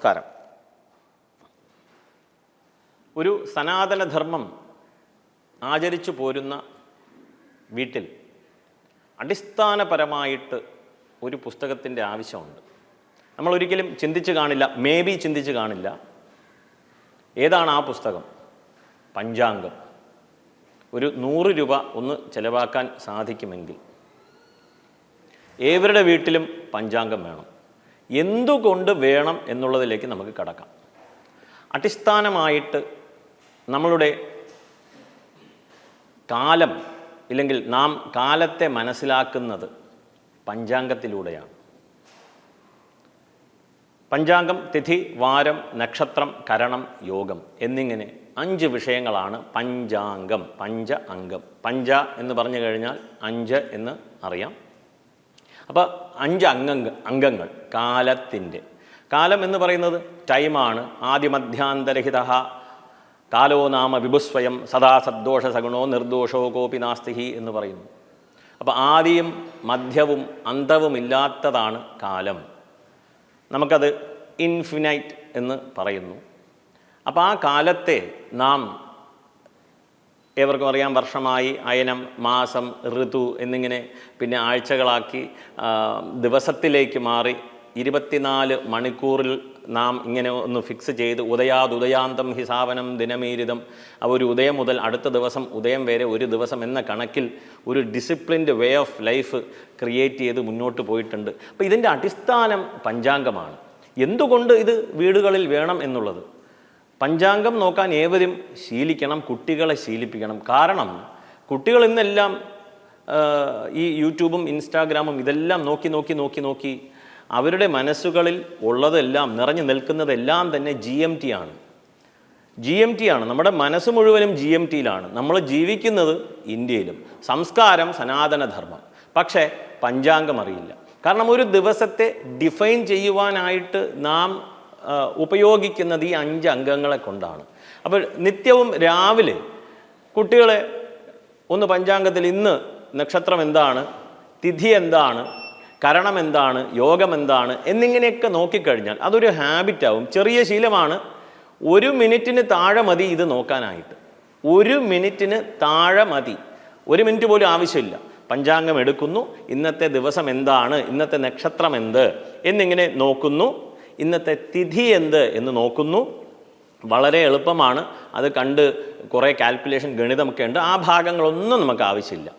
നമസ്കാരം. ഒരു സനാതനധർമ്മം ആചരിച്ചു പോരുന്ന വീട്ടിൽ അടിസ്ഥാനപരമായിട്ട് ഒരു പുസ്തകത്തിന്റെ ആവശ്യമുണ്ട്. നമ്മൾ ഒരിക്കലും ചിന്തിച്ച് കാണില്ല മേ ബി ചിന്തിച്ച് കാണില്ല. ഏതാണ് ആ പുസ്തകം? പഞ്ചാംഗം. ഒരു നൂറ് രൂപ ഒന്ന് ചിലവാക്കാൻ സാധിക്കുമെങ്കിൽ ഏവരുടെ വീട്ടിലും പഞ്ചാംഗം വേണം? എന്തുകൊണ്ട് വേണം എന്നുള്ളതിലേക്ക് നമുക്ക് കടക്കാം. അടിസ്ഥാനമായിട്ട് നമ്മളുടെ കാലം ഇല്ലെങ്കിൽ നാം കാലത്തെ മനസ്സിലാക്കുന്നത് പഞ്ചാംഗത്തിലൂടെയാണ്. പഞ്ചാംഗം തിഥി വാരം നക്ഷത്രം കരണം യോഗം എന്നിങ്ങനെ അഞ്ച് വിഷയങ്ങളാണ് പഞ്ചാംഗം പഞ്ച അംഗം. പഞ്ച എന്ന് പറഞ്ഞു കഴിഞ്ഞാൽ അഞ്ച് എന്ന് അറിയാം. അപ്പോൾ അഞ്ച് അംഗങ്ങൾ അംഗങ്ങൾ കാലത്തിന്റെ. കാലം എന്ന് പറയുന്നത് ടൈമാണ്. ആദിമധ്യാന്തരഹിത കാലോ നാമ വിഭുസ്വയം സദാ സദ്ദോഷ സഗുണോ നിർദോഷോ കോപി നാസ്തിഹി എന്ന് പറയുന്നു. അപ്പോൾ ആദിയും മധ്യവും അന്തവുമില്ലാത്തതാണ് കാലം. നമുക്കത് ഇൻഫിനൈറ്റ് എന്ന് പറയുന്നു. അപ്പോൾ ആ കാലത്തെ നാം ഏവർക്കും അറിയാം വർഷമായി അയനം മാസം ഋതു എന്നിങ്ങനെ പിന്നെ ആഴ്ചകളാക്കി ദിവസത്തിലേക്ക് മാറി. ഇരുപത്തിനാല് മണിക്കൂറിൽ നാം ഇങ്ങനെ ഒന്ന് ഫിക്സ് ചെയ്ത് ഉദയാത് ഉദയാന്തം ഹിസാവനം ദിനമീരിതം. ആ ഒരു ഉദയം മുതൽ അടുത്ത ദിവസം ഉദയം വരെ ഒരു ദിവസം എന്ന കണക്കിൽ ഒരു disciplined way of life create ചെയ്ത് മുന്നോട്ട് പോയിട്ടുണ്ട്. അപ്പോൾ ഇതിന്റെ അടിസ്ഥാനം പഞ്ചാംഗമാണ്. എന്തുകൊണ്ട് ഇത് വീടുകളിൽ വേണം എന്നുള്ളത്? പഞ്ചാംഗം നോക്കാൻ ഏവരും ശീലിക്കണം കുട്ടികളെ ശീലിപ്പിക്കണം. കാരണം കുട്ടികൾ ഇന്നെല്ലാം ഈ യൂട്യൂബും ഇൻസ്റ്റാഗ്രാമും ഇതെല്ലാം നോക്കി നോക്കി നോക്കി നോക്കി അവരുടെ മനസ്സുകളിൽ ഉള്ളതെല്ലാം നിറഞ്ഞു നിൽക്കുന്നതെല്ലാം തന്നെ ജി എം ടി ആണ്. ജി എം ടി ആണ്. നമ്മുടെ മനസ്സ് മുഴുവനും ജി എം ടിയിലാണ് നമ്മൾ ജീവിക്കുന്നത് ഇന്ത്യയിലും. സംസ്കാരം സനാതനധർമ്മം. പക്ഷേ പഞ്ചാംഗം അറിയില്ല. കാരണം ഒരു ദിവസത്തെ ഡിഫൈൻ ചെയ്യുവാനായിട്ട് നാം ഉപയോഗിക്കുന്നത് ഈ അഞ്ച് അംഗങ്ങളെ കൊണ്ടാണ്. അപ്പോൾ നിത്യവും രാവിലെ കുട്ടികളെ ഒന്ന് പഞ്ചാംഗത്തിൽ ഇന്ന് നക്ഷത്രം എന്താണ്? തിഥി എന്താണ്? കരണം എന്താണ്? യോഗം എന്താണ്? എന്നിങ്ങനെയൊക്കെ നോക്കിക്കഴിഞ്ഞാൽ അതൊരു ഹാബിറ്റാവും ചെറിയ ശീലമാണ്. ഒരു മിനിറ്റിന് താഴെ മതി ഇത് നോക്കാനായിട്ട്. ഒരു മിനിറ്റിന് താഴെ മതി. ഒരു മിനിറ്റ് പോലും ആവശ്യമില്ല. പഞ്ചാംഗം എടുക്കുന്നു. ഇന്നത്തെ ദിവസം എന്താണ്? ഇന്നത്തെ നക്ഷത്രം എന്ത്? എന്നിങ്ങനെ നോക്കുന്നു. ഇന്നത്തെ തിഥി എന്ത് എന്ന് നോക്കുന്നു. വളരെ എളുപ്പമാണ്. അത് കണ്ട് കുറേ കാൽക്കുലേഷൻ ഗണിതമൊക്കെ ഉണ്ട്. ആ ഭാഗങ്ങളൊന്നും നമുക്ക് ആവശ്യമില്ല.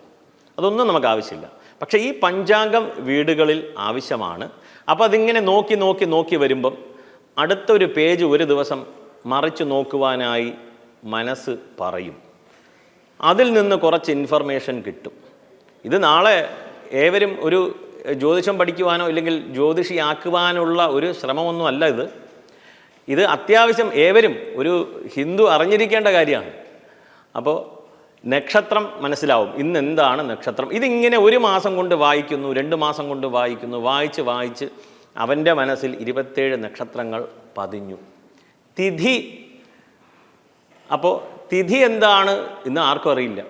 അതൊന്നും നമുക്ക് ആവശ്യമില്ല. പക്ഷേ ഈ പഞ്ചാംഗം വീടുകളിൽ ആവശ്യമാണ്. അപ്പോൾ അതിങ്ങനെ നോക്കി നോക്കി നോക്കി വരുമ്പം അടുത്തൊരു പേജ് ഒരു ദിവസം മറിച്ച് നോക്കുവാനായി മനസ്സ് പറയും. അതിൽ നിന്ന് കുറച്ച് ഇൻഫർമേഷൻ കിട്ടും. ഇത് നാളെ ഏവരും ഒരു ജ്യോതിഷം പഠിക്കുവാനോ ഇല്ലെങ്കിൽ ജ്യോതിഷിയാക്കുവാനുള്ള ഒരു ശ്രമമൊന്നും അല്ല ഇത്. ഇത് അത്യാവശ്യം ഏവരും ഒരു ഹിന്ദു അറിഞ്ഞിരിക്കേണ്ട കാര്യമാണ്. അപ്പോൾ നക്ഷത്രം മനസ്സിലാവും ഇന്ന് എന്താണ് നക്ഷത്രം. ഇതിങ്ങനെ ഒരു മാസം കൊണ്ട് വായിക്കുന്നു രണ്ട് മാസം കൊണ്ട് വായിക്കുന്നു വായിച്ച് വായിച്ച് അവന്റെ മനസ്സിൽ ഇരുപത്തേഴ് നക്ഷത്രങ്ങൾ പതിഞ്ഞു. തിഥി. അപ്പോൾ തിഥി എന്താണ് ഇന്ന് ആർക്കും അറിയില്ല.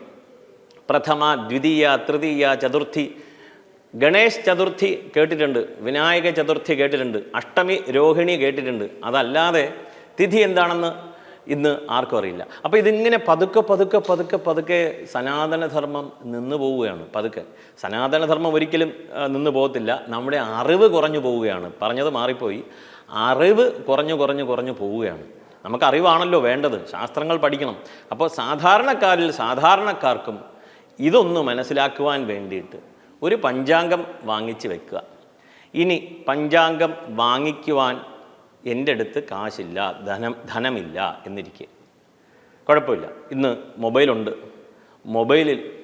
പ്രഥമ ദ്വിതീയ തൃതീയ ചതുർത്ഥി ഗണേശ് ചതുർത്ഥി കേട്ടിട്ടുണ്ട് വിനായക ചതുർത്ഥി കേട്ടിട്ടുണ്ട് അഷ്ടമി രോഹിണി കേട്ടിട്ടുണ്ട്. അതല്ലാതെ തിഥി എന്താണെന്ന് ഇന്ന് ആർക്കും അറിയില്ല. അപ്പോൾ ഇതിങ്ങനെ പതുക്കെ പതുക്കെ പതുക്കെ പതുക്കെ സനാതനധർമ്മം നിന്ന് പോവുകയാണ്. പതുക്കെ. സനാതനധർമ്മം ഒരിക്കലും നിന്ന് പോകത്തില്ല. നമ്മുടെ അറിവ് കുറഞ്ഞു പോവുകയാണ്. പറഞ്ഞത് മാറിപ്പോയി. അറിവ് കുറഞ്ഞു കുറഞ്ഞു കുറഞ്ഞു പോവുകയാണ്. നമുക്ക് അറിവാണല്ലോ വേണ്ടത്. ശാസ്ത്രങ്ങൾ പഠിക്കണം. അപ്പോൾ സാധാരണക്കാരിൽ സാധാരണക്കാർക്കും ഇതൊന്ന് മനസ്സിലാക്കുവാൻ വേണ്ടിയിട്ട് ഒരു പഞ്ചാംഗം വാങ്ങിച്ച് വെക്കുക. ഇനി പഞ്ചാംഗം വാങ്ങിക്കുവാൻ എന്റെ അടുത്ത് കാശില്ല ധനം ധനമില്ല എന്നിരിക്കെ. കുഴപ്പമില്ല. ഇന്ന് മൊബൈലുണ്ട്. മൊബൈലിൽ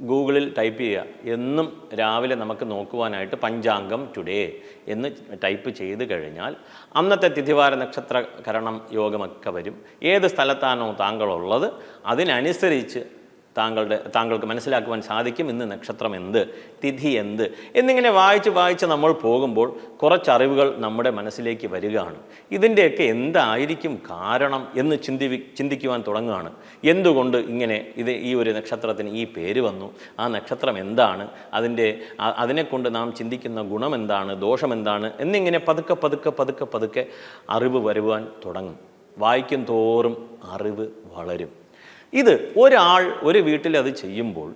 ഗൂഗിളിൽ ടൈപ്പ് ചെയ്യുക. എന്നും രാവിലെ നമുക്ക് നോക്കുവാനായിട്ട് പഞ്ചാംഗം ടുഡേ എന്ന് ടൈപ്പ് ചെയ്ത് കഴിഞ്ഞാൽ അന്നത്തെ തിഥിവാര നക്ഷത്രകരണം യോഗമൊക്കെ വരും. ഏത് സ്ഥലത്താണോ താങ്കളുള്ളത് അതിനനുസരിച്ച് താങ്കളുടെ താങ്കൾക്ക് മനസ്സിലാക്കുവാൻ സാധിക്കും ഇന്ന് നക്ഷത്രം എന്ത് തിഥി എന്ത് എന്നിങ്ങനെ വായിച്ച് വായിച്ച് നമ്മൾ പോകുമ്പോൾ കുറച്ച് അറിവുകൾ നമ്മുടെ മനസ്സിലേക്ക് വരികയാണ്. ഇതിന്റെയൊക്കെ എന്തായിരിക്കും കാരണം എന്ന് ചിന്തി ചിന്തിക്കുവാൻ തുടങ്ങുകയാണ്. എന്തുകൊണ്ട് ഇങ്ങനെ ഇത് ഈ ഒരു നക്ഷത്രത്തിന് ഈ പേര് വന്നു ആ നക്ഷത്രം എന്താണ് അതിന്റെ അതിനെക്കൊണ്ട് നാം ചിന്തിക്കുന്ന ഗുണം എന്താണ് ദോഷം എന്താണ് എന്നിങ്ങനെ പതുക്കെ പതുക്കെ പതുക്കെ പതുക്കെ അറിവ് വരുവാൻ തുടങ്ങും. വായിക്കും തോറും അറിവ് വളരും. ഇത് ഒരാൾ ഒരു വീട്ടിൽ അത് ചെയ്യുമ്പോൾ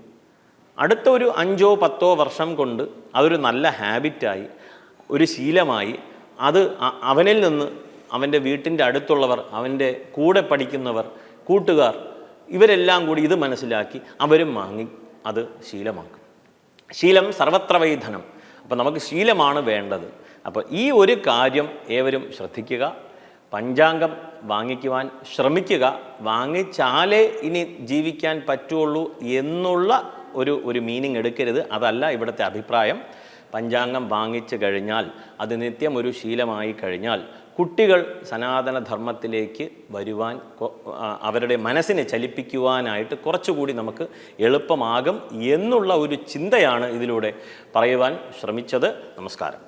അടുത്ത ഒരു അഞ്ചോ പത്തോ വർഷം കൊണ്ട് അതൊരു നല്ല ഹാബിറ്റായി ഒരു ശീലമായി അത് അവനിൽ നിന്ന് അവന്റെ വീട്ടിന്റെ അടുത്തുള്ളവർ അവന്റെ കൂടെ പഠിക്കുന്നവർ കൂട്ടുകാർ ഇവരെല്ലാം കൂടി ഇത് മനസ്സിലാക്കി അവരും വാങ്ങി അത് ശീലമാക്കും. ശീലം സർവത്ര വൈധനം അപ്പോൾ നമുക്ക് ശീലമാണ് വേണ്ടത്. അപ്പോൾ ഈ ഒരു കാര്യം ഏവരും ശ്രദ്ധിക്കുക. പഞ്ചാംഗം വാങ്ങിക്കുവാൻ ശ്രമിക്കുക. വാങ്ങിച്ചാലേ ഇനി ജീവിക്കാൻ പറ്റുള്ളൂ എന്നുള്ള ഒരു ഒരു മീനിങ് എടുക്കരുത്. അതല്ല ഇവിടുത്തെ അഭിപ്രായം. പഞ്ചാംഗം വാങ്ങിച്ചു കഴിഞ്ഞാൽ അത് നിത്യം ഒരു ശീലമായി കഴിഞ്ഞാൽ കുട്ടികൾ സനാതനധർമ്മത്തിലേക്ക് വരുവാൻ അവരുടെ മനസ്സിനെ ചലിപ്പിക്കുവാനായിട്ട് കുറച്ചുകൂടി നമുക്ക് എളുപ്പമാകും എന്നുള്ള ഒരു ചിന്തയാണ് ഇതിലൂടെ പറയുവാൻ ശ്രമിച്ചത്. നമസ്കാരം.